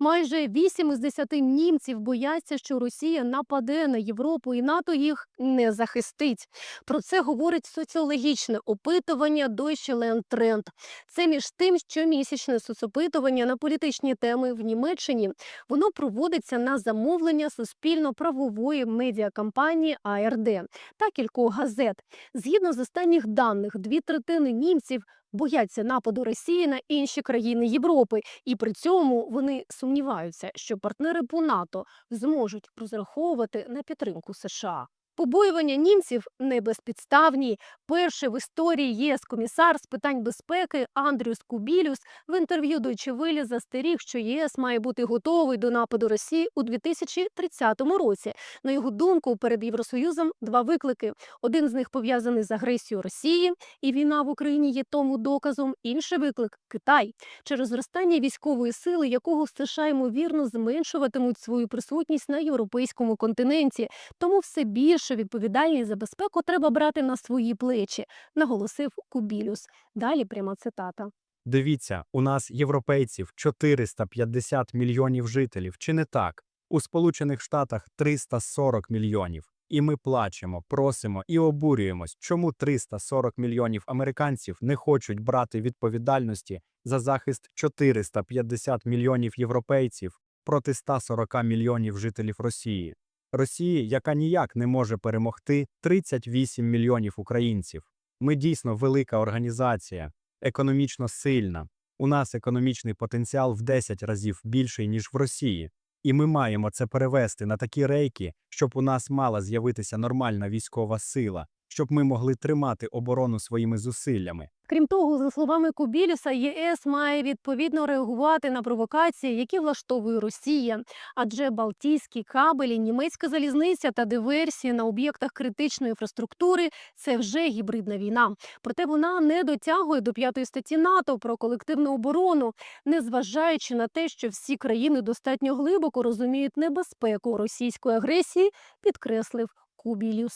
Майже 8 із 10 німців бояться, що Росія нападе на Європу і НАТО їх не захистить. Про це говорить соціологічне опитування Deutsche Land Trend. Це між тим, щомісячне соцопитування на політичні теми в Німеччині. Воно проводиться на замовлення суспільно-правової медіакампанії АРД та кількох газет. Згідно з останніх даних, дві третини німців бояться нападу Росії на інші країни Європи, і при цьому вони сумніваються, що партнери по НАТО зможуть розраховувати на підтримку США. Побоювання німців не безпідставні. Перший в історії ЄС комісар з питань безпеки Андрюс Кубілюс в інтерв'ю Deutsche Welle застеріг, що ЄС має бути готовий до нападу Росії у 2030 році. На його думку, перед Євросоюзом два виклики: один з них пов'язаний з агресією Росії, і війна в Україні є тому доказом. Інший виклик Китай через зростання військової сили, якого США ймовірно зменшуватимуть свою присутність на європейському континенті. Тому все більше відповідальність за безпеку треба брати на свої плечі, наголосив Кубілюс. Далі пряма цитата. Дивіться, у нас європейців 450 мільйонів жителів, чи не так? У Сполучених Штатах 340 мільйонів. І ми плачемо, просимо і обурюємось, чому 340 мільйонів американців не хочуть брати відповідальності за захист 450 мільйонів європейців проти 140 мільйонів жителів Росії. Росії, яка ніяк не може перемогти 38 мільйонів українців. Ми дійсно велика організація, економічно сильна. У нас економічний потенціал в 10 разів більший, ніж в Росії. І ми маємо це перевести на такі рейки, щоб у нас мала з'явитися нормальна військова сила, щоб ми могли тримати оборону своїми зусиллями. Крім того, за словами Кубілюса, ЄС має відповідно реагувати на провокації, які влаштовує Росія, адже Балтійські кабелі, німецька залізниця та диверсії на об'єктах критичної інфраструктури це вже гібридна війна. Проте вона не дотягує до п'ятої статті НАТО про колективну оборону, незважаючи на те, що всі країни достатньо глибоко розуміють небезпеку російської агресії, підкреслив Кубілюс.